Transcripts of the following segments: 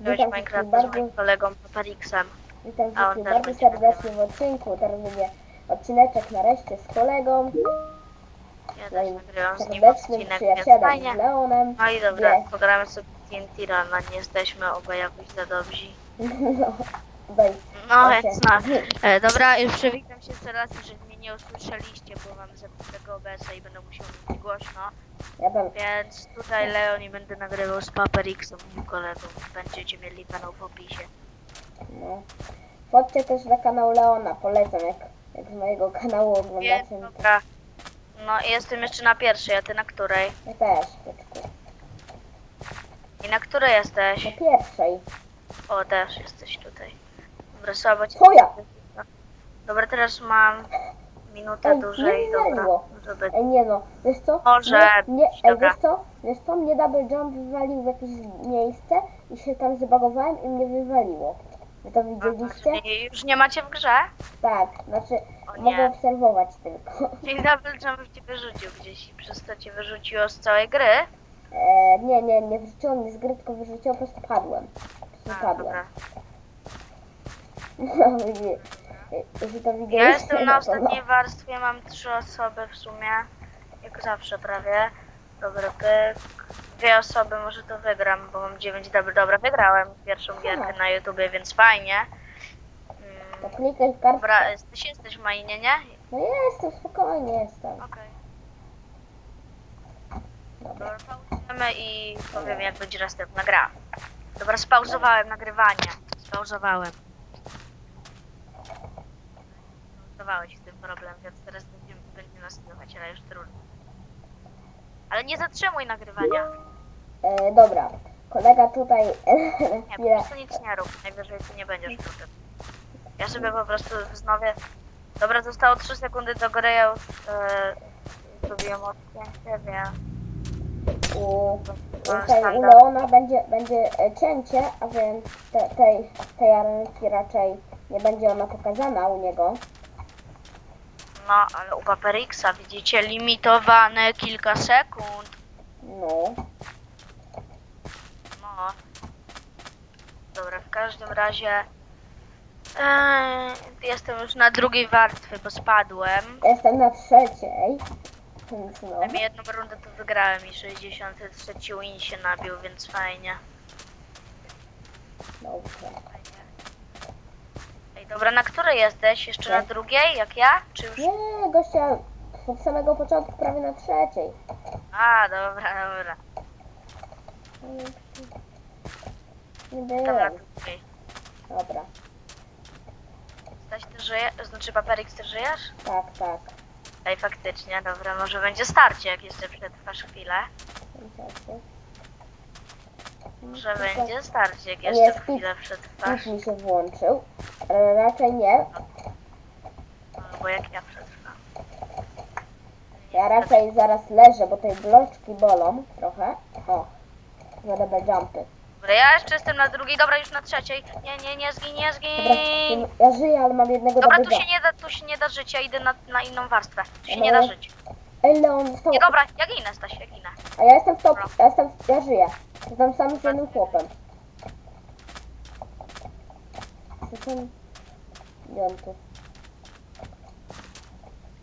Witam Minecraft z moim kolegą Paparixem. Witam A on wszystkich też bardzo będzie serdecznie w odcinku. Teraz będzie odcineczek nareszcie z kolegą, Ja też moim nagrywam z nim serdecznym odcinek, więc przyjacielem fajnie. z Leonem. No i dobra, Nie. pogramy sobie TNT Run, a nie jesteśmy obaj jakoś za dobrzy. No, daj. No Okej. więc no. E, dobra, już przywitam się jeżeli mnie nie usłyszeliście, bo mam zepsutego OBS-a i będę musiał mówić głośno. Więc tutaj Leon i będę nagrywał z Paparixem, moim kolegą. Będziecie mieli kanał w opisie. No. Wchodźcie też na kanał Leona, polecam, jak, jak z mojego kanału Więc oglądacie. no to dobra. No i jestem jeszcze na pierwszej, a ty na której? Ja też, byczku. I na której jesteś? Na pierwszej. O, też jesteś tutaj. Dobra, słabo cię. Dobra, teraz mam minutę Ej, dłużej, nie dobra. wywaliło. Może być. Ej, nie no, wiesz co? Może Nie, nie, ej, dobra. wiesz co? Wiesz co? Mnie double jump wywalił w jakieś miejsce i się tam zabagowałem i mnie wywaliło. Wy to widzieliście? Czyli już nie macie w grze? Tak, znaczy O nie. mogę obserwować tylko. Czyli double jump cię wyrzucił gdzieś i przez to cię wyrzuciło z całej gry? E, nie, nie, nie wrzuciło mnie z gry, tylko wyrzuciło, po prostu padłem. Po prostu A, padłem. dobra. No, widzi- jeśli to widzieliście, Ja jestem na no to ostatniej warstwie, mam trzy osoby w sumie. Jak zawsze prawie. Dobra, pyk. Dwie osoby, może to wygram, bo mam 9 double. Dobra, wygrałem pierwszą gierkę na YouTubie, więc fajnie. To Mm, klikaj w kartę. Dobra, jesteś, jesteś w mainie, nie? No jestem, spokojnie jestem. Okej. Dobra. Dobra, pauzujemy i powiem jak będzie następna gra. Dobra, spauzowałem nagrywanie. Spauzowałem. Spauzowałeś w tym problem, więc teraz będzie, będzie następować, ale już trudno. Ale nie zatrzymuj nagrywania. E, dobra, kolega tutaj Nie, po prostu nic nie rób. Najwyżej ty nie będziesz tutaj. Ja sobie po prostu wznowię. Dobra, zostało 3 sekundy do gry, ja już e, zrobiłem odcięcie, więc... U, No, tutaj u. Leona będzie, będzie e, cięcie, a więc te, tej, tej arenki raczej nie będzie ona pokazana u niego. No, ale u Paperixa widzicie limitowane kilka sekund. No, No. Dobra, w każdym razie eee, jestem już na drugiej warstwie, bo spadłem. jestem na trzeciej. Więc no, Przynajmniej jedną rundę to wygrałem i 63 win się nabił, więc fajnie. dobrze. fajnie. Dobra, na której jesteś? Jeszcze na drugiej, jak ja? Czy już... Nie, gościa od samego początku prawie na trzeciej. A, dobra, dobra. Nie Tam na byłem. drugiej. Dobra, Staś, ty żyje? Znaczy, Paperix, ty żyjesz? tak, tak. Ej, faktycznie, dobra, może będzie starcie, jak jeszcze przetrwasz chwilę. Może Tylko będzie starcie, jak Nie, jeszcze speed- chwilę przetrwasz. Już mi się włączył, ale raczej nie. Albo jak ja przetrwam. Ja raczej zaraz leżę, bo tej bloczki bolą trochę. O, za double jumpy. Dobra, ja jeszcze jestem na drugiej, dobra, już na trzeciej. Nie, nie, nie zgin, nie Dobra, zgin. ja żyję, ale mam jednego Dobra, tu się nie da, tu się nie da żyć, ja idę na, na inną warstwę. Tu się nie da żyć. Leon, został... Nie, dobra, ja ginę, Staś, ja ginę. A ja jestem w top, ja jestem, ja żyję. Jestem sam z jednym chłopem. Jestem... Nie on tu.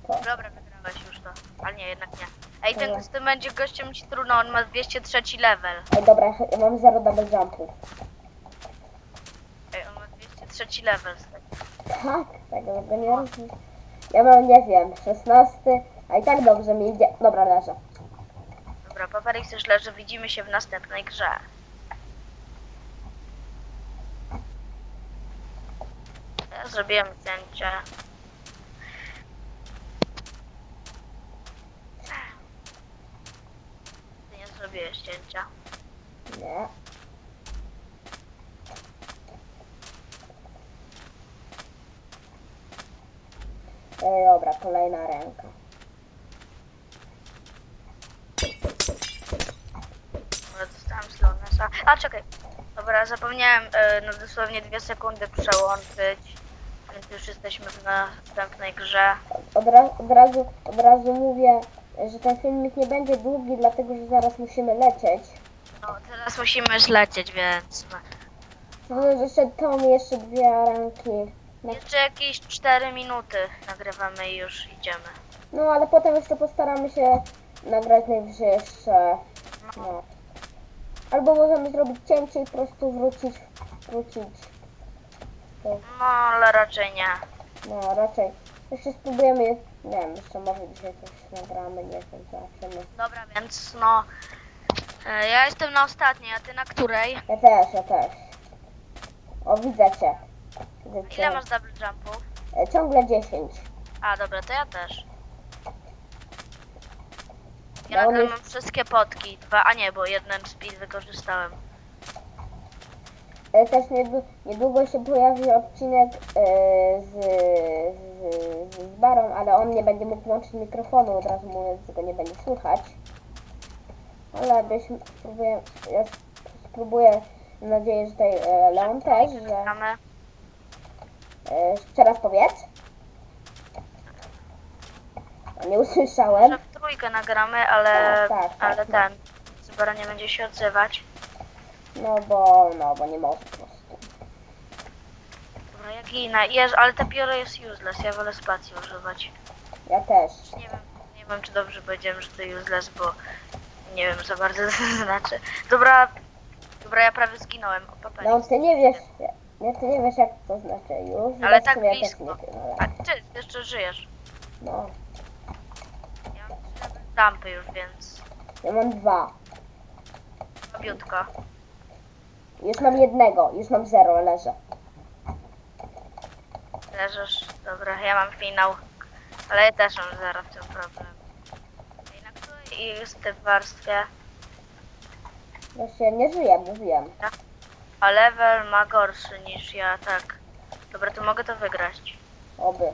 To. Dobra, wygrałeś już to. Ale nie, jednak nie. Ej, ten z tym będzie gościem ci trudno, on ma 203 level. Ej, dobra, ja mam zero double jumpów. Ej, on ma 203 level. Staś. Tak, tego go nie rozumiem. Ja mam, nie wiem, 16, a i tak dobrze mi idzie. Dobra, leżę. Dobra, Paperix już leży, widzimy się w następnej grze. Ja zrobiłem zdjęcie. Ty nie zrobiłeś zdjęcia. Nie. Ej, dobra, kolejna ręka. A, czekaj. Dobra, zapomniałem e, no dosłownie dwie sekundy przełączyć. Więc już jesteśmy w następnej grze. Od, ra od, razu, od razu mówię, że ten filmik nie będzie długi, dlatego że zaraz musimy lecieć. No, teraz musimy już lecieć, więc... no. No, jeszcze to mi jeszcze dwie aranki. No, Jeszcze jakieś 4 minuty nagrywamy i już idziemy. no ale potem jeszcze postaramy się nagrać najwyżej jeszcze. No. Albo możemy zrobić cięcie i po prostu wrócić. Wrócić. No, ale raczej nie. No raczej. Jeszcze spróbujemy. Nie wiem, jeszcze może dzisiaj coś nagramy, nie wiem, zobaczymy. Dobra, więc no. e, Ja jestem na ostatniej, a ty na której? Ja też, ja też. O, widzę cię. Widzę Ile cię. masz double jumpów? E, Ciągle 10. A, dobra, to ja też. Ja nagle on mam wszystkie potki. Dwa, a nie, bo jeden speed wykorzystałem. Też niedługo, niedługo się pojawi odcinek e, z, z, z, Barą, ale on nie będzie mógł włączyć mikrofonu, od razu mówiąc, że go nie będzie słychać. Ale byśmy spróbuję, ja spróbuję, mam nadzieję, że tutaj e, Leon też, że... E, jeszcze raz powiedz. Nie usłyszałem. Trójkę nagramy, ale, Tak, tak, tak, ale tak. ten. Zbora nie będzie się odzywać. No bo, no bo nie może po prostu. Dobra, ja ginę. Jeż, ale ta pióro jest useless, ja wolę spacji używać. Ja też. Nie wiem, nie wiem czy dobrze powiedziałem, że to useless, bo nie wiem za bardzo co to znaczy. Dobra, dobra, ja prawie zginąłem. O, papę. No ty nie wiesz, nie, ty nie wiesz jak to znaczy już. Ale tak sumie ja też blisko. nie wiem, ale A ty jeszcze żyjesz. no. Ja dampy już, więc Ja mam dwa. słabiutko. Już mam jednego, już mam zero, leżę. Leżysz, dobra, ja mam finał. Ale ja też mam zero w tym problem. I na której jest w warstwie? Właśnie nie żyję, mówiłem. A level ma gorszy niż ja, tak. Dobra, to mogę to wygrać. Oby.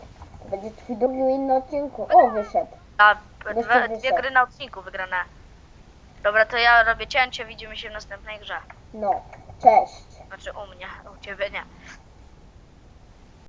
Będzie twój drugi win na odcinku. O, wyszedł. A, dwie, dwie gry na odcinku wygrane. Dobra, to ja robię cięcie, widzimy się w następnej grze. No, cześć. Znaczy u mnie, u ciebie nie.